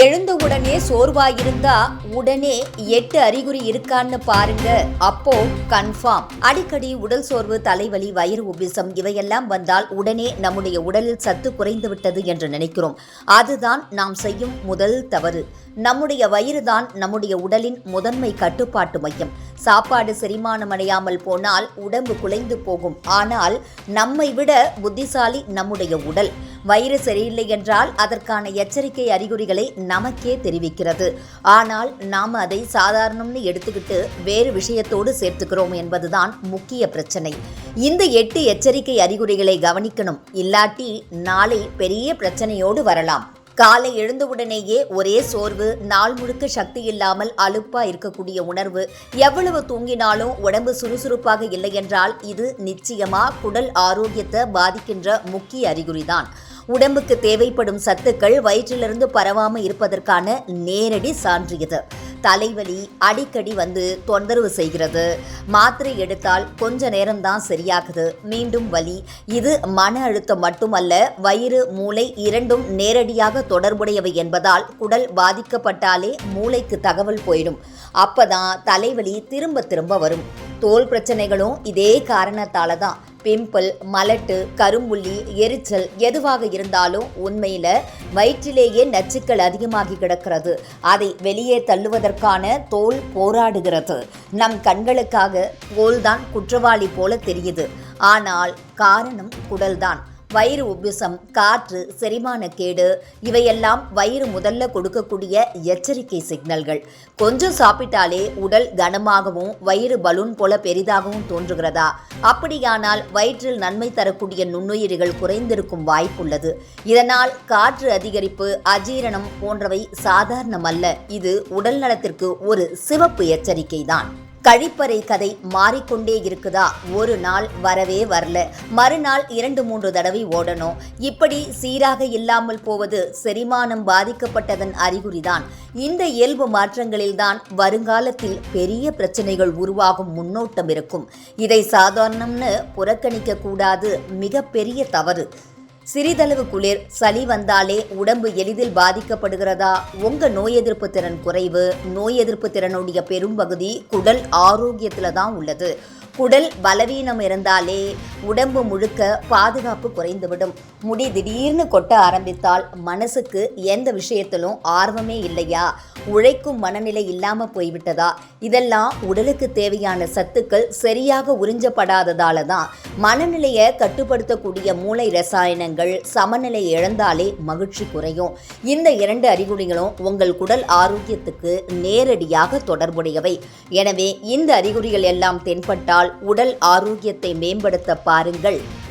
எழுந்தவுடனே சோர்வாயிருந்தா உடனே எட்டு அறிகுறி இருக்கான்னு பாருங்க. அப்போ கன்ஃபார்ம் அடிக்கடி உடல் சோர்வு தலைவலி வயிறு உபிசம் இவையெல்லாம் வந்தால் உடனே நம்முடைய உடலில் சத்து குறைந்து விட்டது என்று நினைக்கிறோம். அதுதான் நாம் செய்யும் முதல் தவறு. நம்முடைய வயிறுதான் நம்முடைய உடலின் முதன்மை கட்டுப்பாட்டு மையம். சாப்பாடு செரிமானம் அடையாமல் போனால் உடம்பு குலைந்து போகும். ஆனால் நம்மை விட புத்திசாலி நம்முடைய உடல். வயிறு சரியில்லை என்றால் அதற்கான எச்சரிக்கை அறிகுறிகளை நமக்கே தெரிவிக்கிறது. ஆனால் நாம் அதை சாதாரணம்னு எடுத்துக்கிட்டு வேறு விஷயத்தோடு சேர்த்துக்கிறோம் என்பதுதான் முக்கிய பிரச்சனை. இந்த எட்டு எச்சரிக்கை அறிகுறிகளை கவனிக்கணும். இல்லாட்டி நாளை பெரிய பிரச்சனையோடு வரலாம். காலை எழுந்தவுடனேயே ஒரே சோர்வு நாள் முழுக்க சக்தி இல்லாமல் அலுப்பா இருக்கக்கூடிய உணர்வு எவ்வளவு தூங்கினாலும் உடம்பு சுறுசுறுப்பாக இல்லை என்றால் இது நிச்சயமா குடல் ஆரோக்கியத்தை பாதிக்கின்ற முக்கிய அறிகுறிதான். உடம்புக்கு தேவைப்படும் சத்துக்கள் வயிற்றிலிருந்து பரவாமல் இருப்பதற்கான நேரடி சான்று இது. தலைவலி அடிக்கடி வந்து தொந்தரவு செய்கிறது. மாத்திரை எடுத்தால் கொஞ்ச நேரம்தான் சரியாகுது. மீண்டும் வலி. இது மன அழுத்தம் மட்டுமல்ல வயிறு மூளை இரண்டும் நேரடியாக தொடர்புடையவை என்பதால் குடல் பாதிக்கப்பட்டாலே மூளைக்கு தகவல் போயிடும். அப்பதான் தலைவலி திரும்ப திரும்ப வரும். தோல் பிரச்சனைகளும் இதே காரணத்தால தான். பிம்பிள் மலட்டு கரும்புள்ளி எரிச்சல் எதுவாக இருந்தாலும் உண்மையில் வயிற்றிலேயே நச்சுக்கள் அதிகமாகி கிடக்கிறது. அதை வெளியே தள்ளுவதற்கான தோல் போராடுகிறது. நம் கண்களுக்காக தோல்தான் குற்றவாளி போல தெரியுது. ஆனால் காரணம் குடல்தான். வயிறு உபுசம் காற்று செரிமான கேடு இவையெல்லாம் வயிறு முதல்ல கொடுக்கக்கூடிய எச்சரிக்கை சிக்னல்கள். கொஞ்சம் சாப்பிட்டாலே உடல் கனமாகவும் வயிறு பலூன் போல பெரிதாகவும் தோன்றுகிறதா? அப்படியானால் வயிற்றில் நன்மை தரக்கூடிய நுண்ணுயிரிகள் குறைந்திருக்கும் வாய்ப்புள்ளது. இதனால் காற்று அதிகரிப்பு அஜீரணம் போன்றவை சாதாரணமல்ல. இது உடல் நலத்திற்கு ஒரு சிவப்பு எச்சரிக்கை தான் கழிப்பறை கதை மாறிக்கொண்டே இருக்குதா? ஒரு நாள் வரவே வரல. மறுநாள் இரண்டு மூன்று தடவை ஓடணும். இப்படி சீராக இல்லாமல் போவது செரிமானம் பாதிக்கப்பட்டதன் அறிகுறிதான். இந்த இயல்பு மாற்றங்களில்தான் வருங்காலத்தில் பெரிய பிரச்சனைகள் உருவாகும் முன்னோட்டம் இருக்கும். இதை சாதாரணம்னு புறக்கணிக்க கூடாது மிகப்பெரிய தவறு. சிறிதளவு குளிர் சளி வந்தாலே உடம்பு எளிதில் பாதிக்கப்படுகிறதா? உங்க நோய் எதிர்ப்பு திறன் குறைவு. நோய் எதிர்ப்பு திறனுடைய பெரும்பகுதி குடல் ஆரோக்கியத்துல தான் உள்ளது. குடல் பலவீனம் இருந்தாலே உடம்பு முழுக்க பாதுகாப்பு குறைந்துவிடும். முடி திடீர்னு கொட்ட ஆரம்பித்தால் மனசுக்கு எந்த விஷயத்திலும் ஆர்வமே இல்லையா? உழைக்கும் மனநிலை இல்லாமல் போய்விட்டதா? இதெல்லாம் உடலுக்கு தேவையான சத்துக்கள் சரியாக உறிஞ்சப்படாததால தான். மனநிலையை கட்டுப்படுத்தக்கூடிய மூளை ரசாயனங்கள் சமநிலை இழந்தாலே மகிழ்ச்சி குறையும். இந்த இரண்டு அறிகுறிகளும் உங்கள் குடல் ஆரோக்கியத்துக்கு நேரடியாக தொடர்புடையவை. எனவே இந்த அறிகுறிகள் எல்லாம் தென்பட்டால் உடல் ஆரோக்கியத்தை மேம்படுத்த பாருங்கள்.